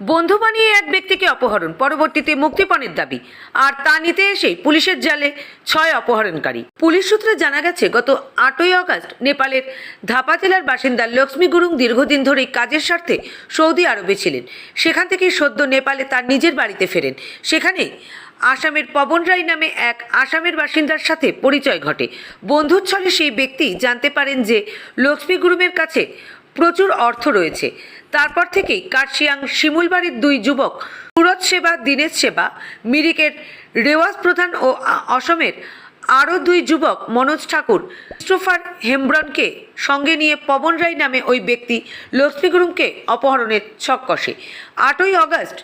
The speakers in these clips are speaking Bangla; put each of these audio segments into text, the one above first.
বন্ধু বানিয়ে এক ব্যক্তিকে অপহরণ, পরবর্তীতে মুক্তিপণের দাবি। আর তা নিতে এসে পুলিশের জালে ছয় অপহরণকারী। পুলিশ সূত্রে জানা গেছে, গত আটই আগস্ট নেপালের ধাপা জেলার বাসিন্দা লক্ষ্মী গুরুং দীর্ঘদিন ধরেই কাজের স্বার্থে সৌদি আরবে ছিলেন। সেখান থেকেই সদ্য নেপালে তার নিজের বাড়িতে ফেরেন। সেখানে আসামের পবন রায় নামে এক আসামের বাসিন্দার সাথে পরিচয় ঘটে। বন্ধুর ছলে সেই ব্যক্তি জানতে পারেন যে লক্ষ্মী গুরুমের কাছে প্রচুর অর্থ রয়েছে। তারপর থেকেই কার্শিয়াং শিমুলবাড়ির দুই যুবক সুরজ সেবা, দীনেশ সেবা, মিরিকের রেওয়াজ প্রধান ও অসমের আরও দুই যুবক মনোজ ঠাকুর, ক্রিস্টোফার হেমব্রনকে সঙ্গে নিয়ে পবন রায় নামে ওই ব্যক্তি লক্ষ্মীগুরুমকে অপহরণের ছক কষে আটই অগস্ট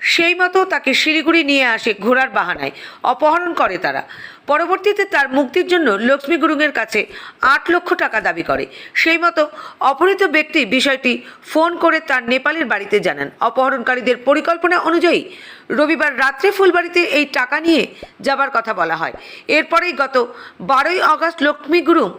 সেই মতো তাকে শিলিগুড়ি নিয়ে আসে ঘোড়ার বাহানায়। অপহরণ করে তারা। পরবর্তীতে তার মুক্তির জন্য লক্ষ্মী গুরুংয়ের কাছে আট লক্ষ টাকা দাবি করে। সেই মতো অপহৃত ব্যক্তি বিষয়টি ফোন করে তার নেপালের বাড়িতে জানান। অপহরণকারীদের পরিকল্পনা অনুযায়ী রবিবার রাত্রে ফুলবাড়িতে এই টাকা নিয়ে যাবার কথা বলা হয়। এরপরেই গত বারোই আগস্ট লক্ষ্মী গুরুং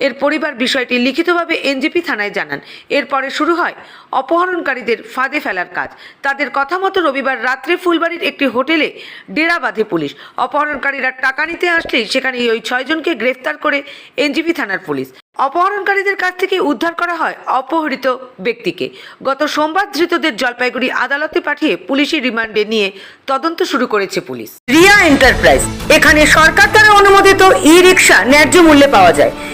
এর পরিবার বিষয়টি লিখিতভাবে এনজিপি থানায় জানান। এরপরে শুরু হয় অপহরণকারীদের ফাঁদে ফেলার কাজ। তাদের কথা মতো রবিবার রাত্রে ফুলবাড়ির একটি হোটেলে ডেরা বাঁধে পুলিশ। অপহরণকারীরা টাকা নিতে আসলেই সেখানে ওই ছয়জনকে গ্রেফতার করে এনজিপি থানার পুলিশ। অপহরণকারীদের কাছ থেকে উদ্ধার করা হয় অপহৃত ব্যক্তিকে। গত সোমবার ধৃতদের জলপাইগুড়ি আদালতে পাঠিয়ে পুলিশি রিমান্ডে নিয়ে তদন্ত শুরু করেছে পুলিশ। রিয়া এন্টারপ্রাইজ। এখানে সরকার দ্বারা অনুমোদিত ই রিক্সা ন্যায্য মূল্যে পাওয়া যায়।